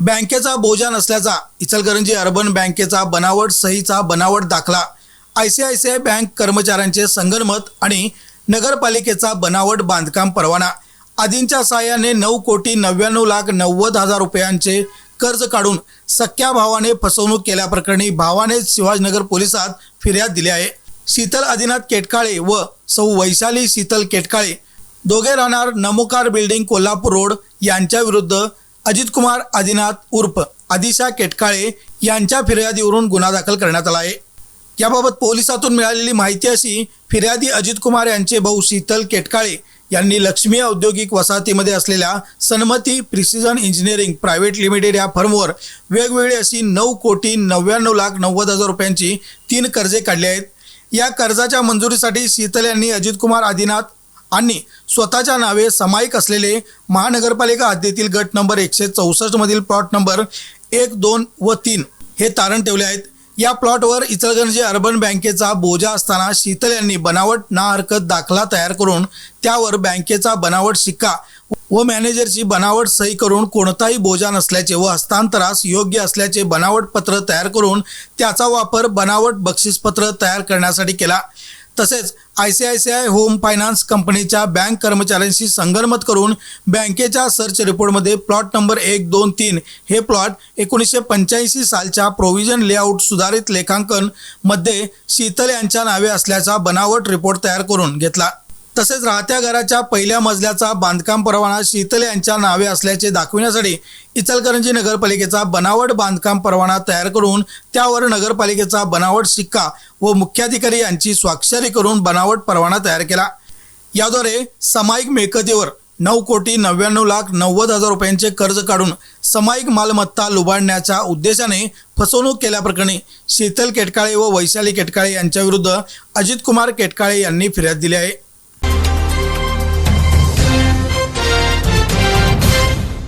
बँकेचा बोजा नसल्याचा इचलकरंजी अर्बन बँकेचा बनावट सहीचा बनावट दाखला I C I C I bank कर्मचाऱ्यांचे संगनमत आणि नगरपालिकेचा बनावट बांधकाम परवाना आदींच्या साहाय्याने नऊ कोटी नव्याण्णव लाख नव्वद हजार रुपयांचे कर्ज काढून सख्या भावाने फसवणूक केल्याप्रकरणी भावाने शिवाजीनगर पोलिसात फिर्याद दिली आहे. शीतल आदिनाथ केटकाळे व सौ वैशाली शीतल केटकाळे दोघे राहणार नमोकार बिल्डिंग कोल्हापूर रोड यांच्याविरुद्ध अजित कुमार आदिनाथ उर्फ आदिशा केटकाळे यांच्या फिर्यादीवरून गुन्हा दाखल करण्यात आला आहे. याबाबत पोलिसातून मिळालेली माहिती अशी फिर्यादी अजित कुमार यांचे भाऊ शीतल केटकाळे यांनी लक्ष्मी औद्योगिक वसाहतीमध्ये असलेल्या Sanmati precision engineering private limited या फर्मवर वेगवेगळी अशी नऊ कोटी नव्याण्णव लाख नव्वद हजार रुपयांची तीन कर्जे काढली आहेत. या कर्जाच्या मंजुरीसाठी शीतल यांनी अजित कुमार आदिनाथ आणि स्वतःच्या नावे समायिक असलेले महानगरपालिका हद्दीतील गट नंबर एकशे चौसष्ट मधील प्लॉट नंबर एक दोन व तीन हे तारण ठेवले आहेत. या प्लॉटवर इचलगंजी अर्बन बँकेचा बोजा असताना शीतल यांनी बनावट ना हरकत दाखला तयार करून त्यावर बँकेचा बनावट शिक्का व मॅनेजरची बनावट सही करून कोणताही बोजा नसल्याचे व हस्तांतरास योग्य असल्याचे बनावट पत्र तयार करून त्याचा वापर बनावट बक्षीसपत्र तयार करण्यासाठी केला. तसेच I C I C I home finance कंपनीच्या बँक कर्मचाऱ्यांशी संगनमत करून बँकेच्या सर्च रिपोर्टमध्ये प्लॉट नंबर एक दोन तीन हे प्लॉट एकोणीसशे पंच्याऐंशी सालच्या प्रोव्हिजन लेआउट सुधारित लेखांकनमध्ये शीतल यांच्या नावे असल्याचा बनावट रिपोर्ट तयार करून घेतला. तसेच राहत्या घराच्या पहिल्या मजल्याचा बांधकाम परवाना शीतल यांच्या नावे असल्याचे दाखविण्यासाठी इचलकरंजी नगरपालिकेचा बनावट बांधकाम परवाना तयार करून त्यावर नगरपालिकेचा बनावट शिक्का व मुख्याधिकारी यांची स्वाक्षरी करून बनावट परवाना तयार केला. याद्वारे सामायिक मिळकतीवर नऊ कोटी नव्याण्णव लाख नव्वद हजार रुपयांचे कर्ज काढून सामायिक मालमत्ता लुबाडण्याच्या उद्देशाने फसवणूक केल्याप्रकरणी शीतल केटकाळे व वैशाली केटकाळे यांच्याविरुद्ध अजितकुमार केटकाळे यांनी फिर्याद दिली आहे.